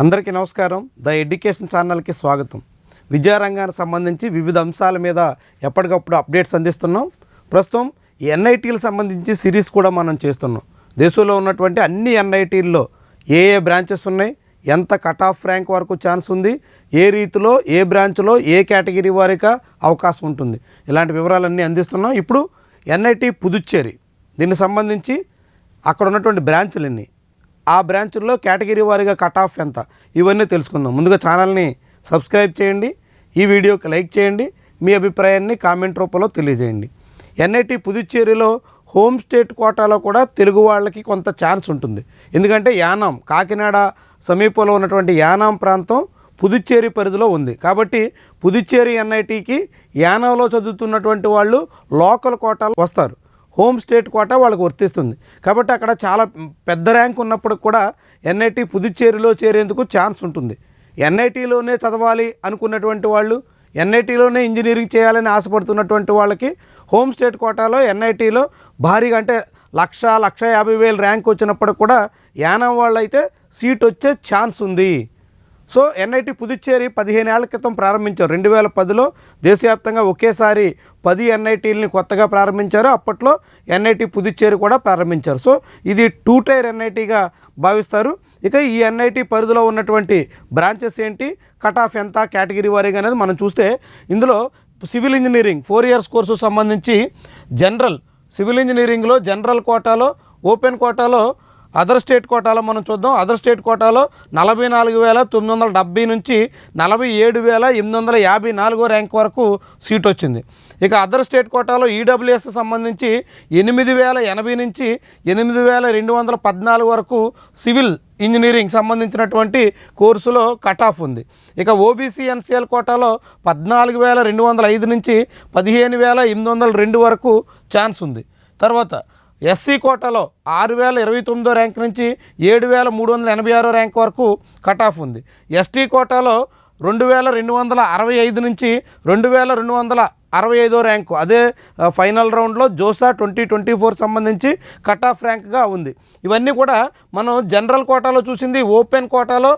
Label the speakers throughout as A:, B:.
A: అందరికీ నమస్కారం the education ఛానల్కి స్వాగతం విద్యారంగానికి సంబంధించి వివిధ అంశాల మీద ఎప్పటికప్పుడు అప్డేట్స్ అందిస్తున్నాం ప్రస్తుతం ఎన్ఐటీలకు సంబంధించి సిరీస్ కూడా మనం చేస్తున్నాం దేశంలో ఉన్నటువంటి అన్ని ఎన్ఐటీల్లో ఏ ఏ బ్రాంచెస్ ఉన్నాయి ఎంత కట్ ఆఫ్ ర్యాంక్ వరకు ఛాన్స్ ఉంది ఏ రీతిలో ఏ బ్రాంచ్లో ఏ కేటగిరీ వారికి అవకాశం ఉంటుంది ఇలాంటి వివరాలన్నీ అందిస్తున్నాం ఇప్పుడు ఎన్ఐటి పుదుచ్చేరి దీనికి సంబంధించి అక్కడ ఉన్నటువంటి బ్రాంచ్లన్నీ ఆ బ్రాంచుల్లో కేటగిరీ వారీగా కట్ ఆఫ్ ఎంత ఇవన్నీ తెలుసుకుందాం ముందుగా ఛానల్ని సబ్స్క్రైబ్ చేయండి ఈ వీడియోకి లైక్ చేయండి మీ అభిప్రాయాన్ని కామెంట్ రూపంలో తెలియజేయండి ఎన్ఐటి పుదుచ్చేరిలో హోమ్ స్టేట్ కోటాలో కూడా తెలుగు వాళ్ళకి కొంత ఛాన్స్ ఉంటుంది ఎందుకంటే యానాం కాకినాడ సమీపంలో ఉన్నటువంటి యానాం ప్రాంతం పుదుచ్చేరి పరిధిలో ఉంది కాబట్టి పుదుచ్చేరి ఎన్ఐటికి యానాంలో చదువుతున్నటువంటి వాళ్ళు లోకల్ కోటాలు వస్తారు హోమ్ స్టేట్ కోటా వాళ్ళకు వర్తిస్తుంది కాబట్టి అక్కడ చాలా పెద్ద ర్యాంక్ ఉన్నప్పుడు కూడా ఎన్ఐటి పుదుచ్చేరిలో చేరేందుకు ఛాన్స్ ఉంటుంది ఎన్ఐటీలోనే చదవాలి అనుకున్నటువంటి వాళ్ళు ఎన్ఐటీలోనే ఇంజనీరింగ్ చేయాలని ఆశపడుతున్నటువంటి వాళ్ళకి హోమ్ స్టేట్ కోటాలో ఎన్ఐటీలో భారీగా అంటే లక్ష లక్ష యాభై వేలు ర్యాంక్ వచ్చినప్పుడు కూడా యానం వాళ్ళైతే సీట్ వచ్చే ఛాన్స్ ఉంది సో ఎన్ఐటి పుదుచ్చేరి ఏళ్ల క్రితం ప్రారంభించారు రెండు వేల పదిలో దేశవ్యాప్తంగా ఒకేసారి పది ఎన్ఐటీలని కొత్తగా ప్రారంభించారు అప్పట్లో ఎన్ఐటి పుదుచ్చేరి కూడా ప్రారంభించారు సో ఇది టూ టైర్ ఎన్ఐటీగా భావిస్తారు ఇక ఈ ఎన్ఐటి పరిధిలో ఉన్నటువంటి బ్రాంచెస్ ఏంటి కట్ ఆఫ్ ఎంత కేటగిరీ వారీగా అనేది మనం చూస్తే ఇందులో civil engineering four years course సంబంధించి జనరల్ సివిల్ ఇంజనీరింగ్లో జనరల్ కోటాలో ఓపెన్ కోటాలో అదర్ స్టేట్ కోటాలో మనం చూద్దాం అదర్ స్టేట్ కోటాలో నలభై నాలుగు వేల తొమ్మిది వందల డెబ్బై నుంచి నలభై ఏడు వేల ఎనిమిది వందల యాభై నాలుగో ర్యాంక్ వరకు సీట్ వచ్చింది ఇక అదర్ స్టేట్ కోటాలో ఈడబ్ల్యూఎస్ సంబంధించి ఎనిమిది వేల ఎనభై నుంచి ఎనిమిది వేల రెండు వందల పద్నాలుగు వరకు సివిల్ ఇంజనీరింగ్ సంబంధించినటువంటి కోర్సులో కట్ ఆఫ్ ఉంది ఇక ఓబీసీ ఎన్సీఎల్ కోటాలో పద్నాలుగు వేల రెండు వందల ఐదు నుంచి పదిహేను వేల ఎనిమిది వందల రెండు వరకు ఛాన్స్ ఉంది తర్వాత ఎస్సీ కోటాలో ఆరు వేల ఇరవై తొమ్మిదో ర్యాంక్ నుంచి ఏడు వేల మూడు వందల ఎనభై ఆరో ర్యాంక్ వరకు కట్ ఆఫ్ ఉంది ఎస్టీ కోటాలో రెండు వేల రెండు వందల అరవై ఐదు నుంచి రెండు వేల రెండు వందల అరవై ఐదో ర్యాంకు అదే ఫైనల్ రౌండ్లో జోసా ట్వంటీ ట్వంటీ ఫోర్ సంబంధించి కట్ ఆఫ్ ర్యాంక్గా ఉంది ఇవన్నీ కూడా మనం జనరల్ కోటాలో చూసింది ఓపెన్ కోటాలో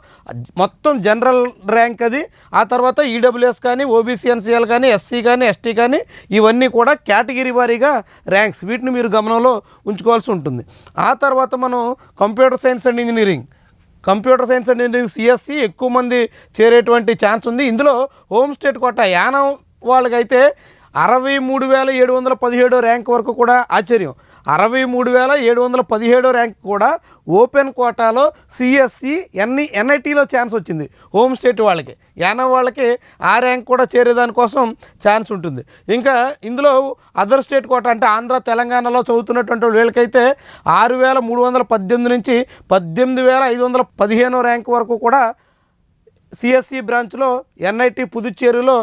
A: మొత్తం జనరల్ ర్యాంక్ అది ఆ తర్వాత ఈడబ్ల్యూఎస్ కానీ ఓబీసీ ఎన్సీఎల్ కానీ ఎస్సీ కానీ ఎస్టీ కానీ ఇవన్నీ కూడా కేటగిరీ వారీగా ర్యాంక్స్ వీటిని మీరు గమనంలో ఉంచుకోవాల్సి ఉంటుంది ఆ తర్వాత మనం computer science and engineering computer science and engineering CSE e ఎక్కువ మంది చేరేటువంటి ఛాన్స్ ఉంది ఇందులో హోమ్ స్టేట్ కోట యానం వాళ్ళకైతే అరవై మూడు వేల ఏడు వందల పదిహేడో ర్యాంక్ వరకు కూడా ఆశ్చర్యం అరవై మూడు వేల ఏడు వందల పదిహేడో ర్యాంక్ కూడా ఓపెన్ కోటాలో సిఎస్సి ఎన్ని ఎన్ఐటీలో ఛాన్స్ వచ్చింది హోమ్ స్టేట్ వాళ్ళకి యానం వాళ్ళకి ఆ ర్యాంక్ కూడా చేరేదానికోసం ఛాన్స్ ఉంటుంది ఇంకా ఇందులో అదర్ స్టేట్ కోట అంటే ఆంధ్ర తెలంగాణలో చదువుతున్నటువంటి వీళ్ళకైతే ఆరు వేల మూడు వందల పద్దెనిమిది నుంచి పద్దెనిమిది వేల ఐదు వందల పదిహేనో ర్యాంక్ వరకు కూడా సిఎస్సి బ్రాంచ్లో ఎన్ఐటి పుదుచ్చేరిలో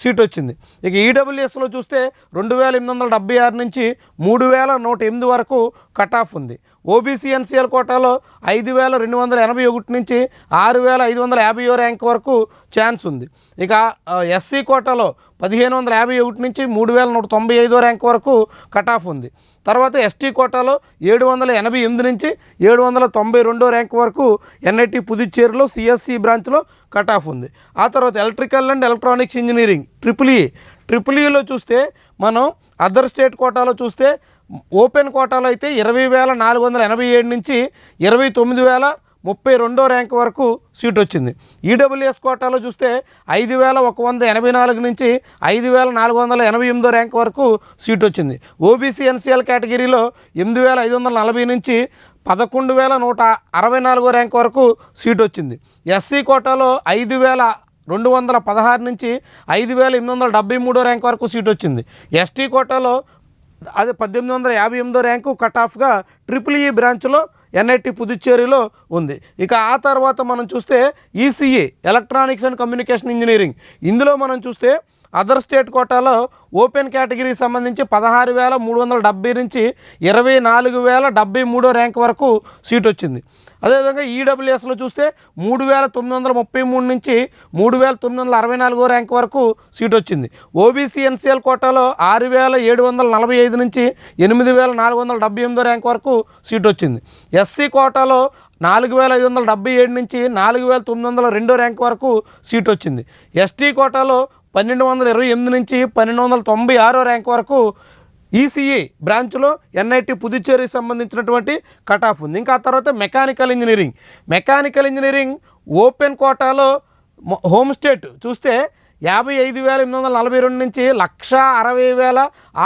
A: సీట్ వచ్చింది ఇక ఈడబ్ల్యూఎస్లో e చూస్తే రెండు వేల ఎనిమిది వందల డెబ్బై ఆరు నుంచి మూడు వేల నూట ఎనిమిది వరకు కట్ ఆఫ్ ఉంది ఓబీసీ ఎన్సీఎల్ కోటాలో ఐదు వేల రెండు వందల ఎనభై ఒకటి నుంచి ఆరు వేల ఐదు వందల యాభై ర్యాంక్ వరకు ఛాన్స్ ఉంది ఇక ఎస్సీ కోటాలో పదిహేను వందల యాభై ఒకటి నుంచి మూడు వేల నూట తొంభై ఐదో ర్యాంక్ వరకు కట్ ఆఫ్ ఉంది తర్వాత ఎస్టీ కోటాలో ఏడు వందల ఎనభై ఎనిమిది నుంచి ఏడు వందల తొంభై రెండో ర్యాంక్ వరకు ఎన్ఐటి పుదుచ్చేరిలో సిఎస్సి బ్రాంచ్లో కట్ ఆఫ్ ఉంది ఆ తర్వాత electrical and electronics engineering engineering triple E triple ఈలో చూస్తే మనం అదర్ స్టేట్ కోటాలో చూస్తే ఓపెన్ కోటాలో అయితే ఇరవై వేల నాలుగు వందల ఎనభై ఏడు నుంచి ఇరవై తొమ్మిది వేల ముప్పై రెండో ర్యాంక్ వరకు సీట్ వచ్చింది ఈడబ్ల్యూఎస్ కోటాలో చూస్తే ఐదు వేల ఒక వంద ఎనభై నాలుగు నుంచి ఐదు వేల నాలుగు వందల ఎనభై ఎనిమిదో ర్యాంక్ వరకు సీట్ వచ్చింది ఓబీసీ ఎన్సీఎల్ కేటగిరీలో ఎనిమిది వేల ఐదు వందల నలభై నుంచి పదకొండు వేల నూట అరవై నాలుగో ర్యాంక్ వరకు సీట్ వచ్చింది ఎస్సీ కోటాలో ఐదు వేల రెండు వందల పదహారు నుంచి ఐదు వేల ఎనిమిది వందల డెబ్బై మూడో ర్యాంక్ వరకు సీట్ వచ్చింది ఎస్టీ కోటాలో అది పద్దెనిమిది వందల యాభై ఎనిమిదో ర్యాంకు కట్ ఆఫ్గా ట్రిపుల్ ఈ బ్రాంచ్లో ఎన్ఐటి పుదుచ్చేరిలో ఉంది ఇక ఆ తర్వాత మనం చూస్తే ECE electronics and communication engineering ఇందులో మనం చూస్తే అదర్ స్టేట్ కోటాలో ఓపెన్ కేటగిరీకి సంబంధించి పదహారు వేల మూడు వందల డెబ్బై నుంచి ఇరవై నాలుగు వేల డెబ్బై మూడో ర్యాంక్ వరకు సీట్ వచ్చింది అదేవిధంగా ఈడబ్ల్యూఎస్లో చూస్తే మూడు వేల తొమ్మిది వందల ముప్పై మూడు నుంచి మూడు వేల తొమ్మిది వందల అరవై నాలుగో ర్యాంక్ వరకు సీట్ వచ్చింది ఓబీసీ ఎన్సీఎల్ కోటాలో ఆరు వేల ఏడు వందల నలభై ఐదు నుంచి ఎనిమిది వేల నాలుగు వందల డెబ్బై ఎనిమిదో ర్యాంక్ వరకు సీట్ వచ్చింది ఎస్సీ కోటాలో నాలుగు వేల ఐదు వందల డెబ్బై ఏడు నుంచి నాలుగు వేల తొమ్మిది వందల రెండో ర్యాంక్ వరకు సీట్ వచ్చింది ఎస్టీ కోటాలో పన్నెండు వందల ఇరవై ఎనిమిది నుంచి పన్నెండు వందల తొంభై ఆరో ర్యాంక్ వరకు ఈసీఈ e బ్రాంచ్లో ఎన్ఐటి పుదుచ్చేరికి సంబంధించినటువంటి కట్ ఆఫ్ ఉంది ఇంకా ఆ తర్వాత mechanical engineering mechanical engineering open కోటాలో హోమ్ స్టేట్ చూస్తే యాభై ఐదు వేల ఎనిమిది వందల నలభై రెండు నుంచి లక్ష అరవై వేల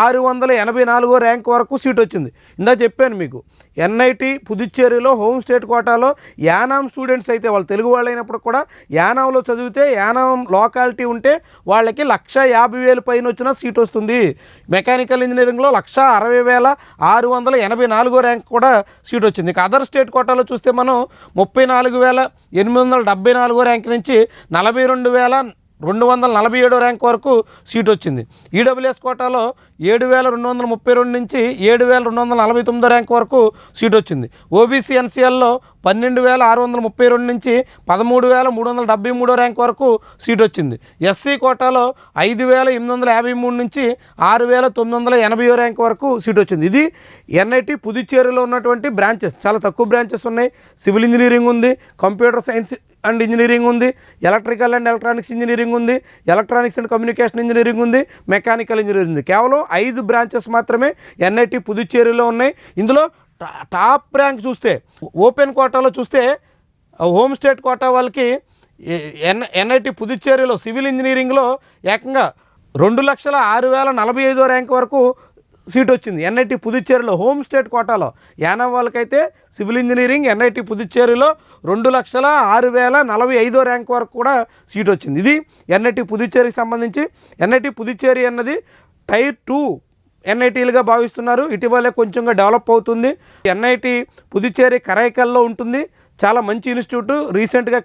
A: ఆరు వందల ఎనభై నాలుగో ర్యాంక్ వరకు సీట్ వచ్చింది ఇందా చెప్పాను మీకు ఎన్ఐటి పుదుచ్చేరిలో హోమ్ స్టేట్ కోటాలో యానాం స్టూడెంట్స్ అయితే వాళ్ళు తెలుగు వాళ్ళు అయినప్పుడు కూడా యానాంలో చదివితే యానాం లోకాలిటీ ఉంటే వాళ్ళకి లక్ష యాభై వేలు పైన వచ్చిన సీట్ వస్తుంది మెకానికల్ ఇంజనీరింగ్లో లక్ష అరవై వేల ఆరు వందల ఎనభై నాలుగో ర్యాంక్ కూడా సీట్ వచ్చింది ఇక అదర్ స్టేట్ కోటాలో చూస్తే మనం ముప్పై నాలుగు వేల ఎనిమిది వందల డెబ్బై నాలుగో ర్యాంక్ నుంచి నలభై రెండు వేల రెండు వందల నలభై ఏడో ర్యాంక్ వరకు సీట్ వచ్చింది ఈడబ్ల్యూఎస్ కోటాలో ఏడు వేల రెండు వందల ముప్పై రెండు నుంచి ఏడు వేల రెండు వందల నలభై తొమ్మిదో ర్యాంక్ వరకు సీట్ వచ్చింది ఓబీసీ ఎన్సీఎల్లో పన్నెండు వేల ఆరు వందల ముప్పై రెండు నుంచి పదమూడు వేల మూడు వందల డెబ్బై మూడో ర్యాంక్ వరకు సీట్ వచ్చింది ఎస్సీ కోటాలో ఐదు వేల ఎనిమిది వందల యాభై మూడు నుంచి ఆరు వేల తొమ్మిది వందల ఎనభైయో ర్యాంక్ వరకు సీట్ వచ్చింది ఇది ఎన్ఐటి పుదుచ్చేరిలో ఉన్నటువంటి బ్రాంచెస్ చాలా తక్కువ బ్రాంచెస్ ఉన్నాయి సివిల్ ఇంజనీరింగ్ ఉంది కంప్యూటర్ సైన్స్ అండ్ ఇంజనీరింగ్ ఉంది ఎలక్ట్రికల్ అండ్ ఎలక్ట్రానిక్స్ ఇంజనీరింగ్ ఉంది ఎలక్ట్రానిక్స్ అండ్ కమ్యూనికేషన్ ఇంజనీరింగ్ ఉంది మెకానికల్ ఇంజనీరింగ్ ఉంది కేవలం ఐదు బ్రాంచెస్ మాత్రమే ఎన్ఐటి పుదుచ్చేరిలో ఉన్నాయి ఇందులో టాప్ ర్యాంక్ చూస్తే ఓపెన్ కోటాలో చూస్తే హోమ్ స్టేట్ కోటా వాళ్ళకి ఎన్ ఎన్ఐటి పుదుచ్చేరిలో సివిల్ ఇంజనీరింగ్లో ఏకంగా రెండు లక్షల ఆరు వేల నలభై ఐదో ర్యాంక్ వరకు సీట్ వచ్చింది ఎన్ఐటి పుదుచ్చేరిలో హోమ్ స్టేట్ కోటాలో యానం వాళ్ళకైతే సివిల్ ఇంజనీరింగ్ ఎన్ఐటి పుదుచ్చేరిలో రెండు లక్షల ఆరు వేల నలభై ఐదో ర్యాంక్ వరకు కూడా సీట్ వచ్చింది ఇది ఎన్ఐటి పుదుచ్చేరికి సంబంధించి ఎన్ఐటి పుదుచ్చేరి అన్నది టైర్ టూ ఎన్ఐటీలుగా భావిస్తున్నారు ఇటీవలే కొంచెంగా డెవలప్ అవుతుంది ఎన్ఐటి పుదుచ్చేరి కరైకల్లో ఉంటుంది చాలా మంచి ఇన్స్టిట్యూట్ రీసెంట్గా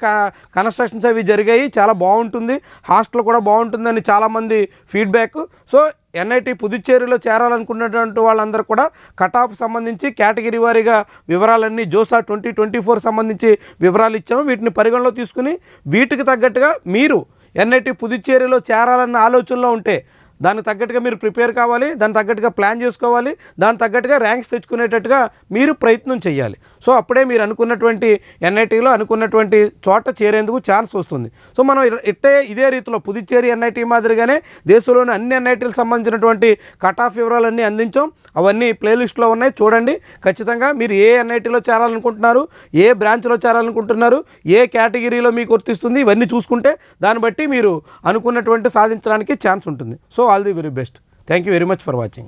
A: కన్స్ట్రక్షన్స్ అవి జరిగాయి చాలా బాగుంటుంది హాస్టల్ కూడా బాగుంటుందని చాలామంది ఫీడ్బ్యాక్ సో ఎన్ఐటి పుదుచ్చేరిలో చేరాలనుకున్నటువంటి వాళ్ళందరూ కూడా కట్ ఆఫ్ సంబంధించి కేటగిరీ వారీగా వివరాలన్నీ జోసా ట్వంటీ ట్వంటీ ఫోర్ సంబంధించి వివరాలు ఇచ్చాము వీటిని పరిగణలో తీసుకుని వీటికి తగ్గట్టుగా మీరు ఎన్ఐటి పుదుచ్చేరిలో చేరాలన్న ఆలోచనలో ఉంటే దానికి తగ్గట్టుగా మీరు ప్రిపేర్ కావాలి దాన్ని తగ్గట్టుగా ప్లాన్ చేసుకోవాలి దాన్ని తగ్గట్టుగా ర్యాంక్స్ తెచ్చుకునేటట్టుగా మీరు ప్రయత్నం చేయాలి సో అప్పుడే మీరు అనుకున్నటువంటి ఎన్ఐటీలో అనుకున్నటువంటి చోట చేరేందుకు ఛాన్స్ వస్తుంది సో మనం ఇట్టే ఇదే రీతిలో పుదుచ్చేరి ఎన్ఐటీ మాదిరిగానే దేశంలోని అన్ని ఎన్ఐటీలకు సంబంధించినటువంటి కట్ ఆఫ్ వివరాలన్నీ అందించాం అవన్నీ ప్లేలిస్ట్లో ఉన్నాయి చూడండి ఖచ్చితంగా మీరు ఏ ఎన్ఐటీలో చేరాలనుకుంటున్నారు ఏ బ్రాంచ్లో చేరాలనుకుంటున్నారు ఏ కేటగిరీలో మీకు వర్తిస్తుంది ఇవన్నీ చూసుకుంటే దాన్ని బట్టి మీరు అనుకున్నటువంటి సాధించడానికి ఛాన్స్ ఉంటుంది so all the very best. Thank you very much for watching.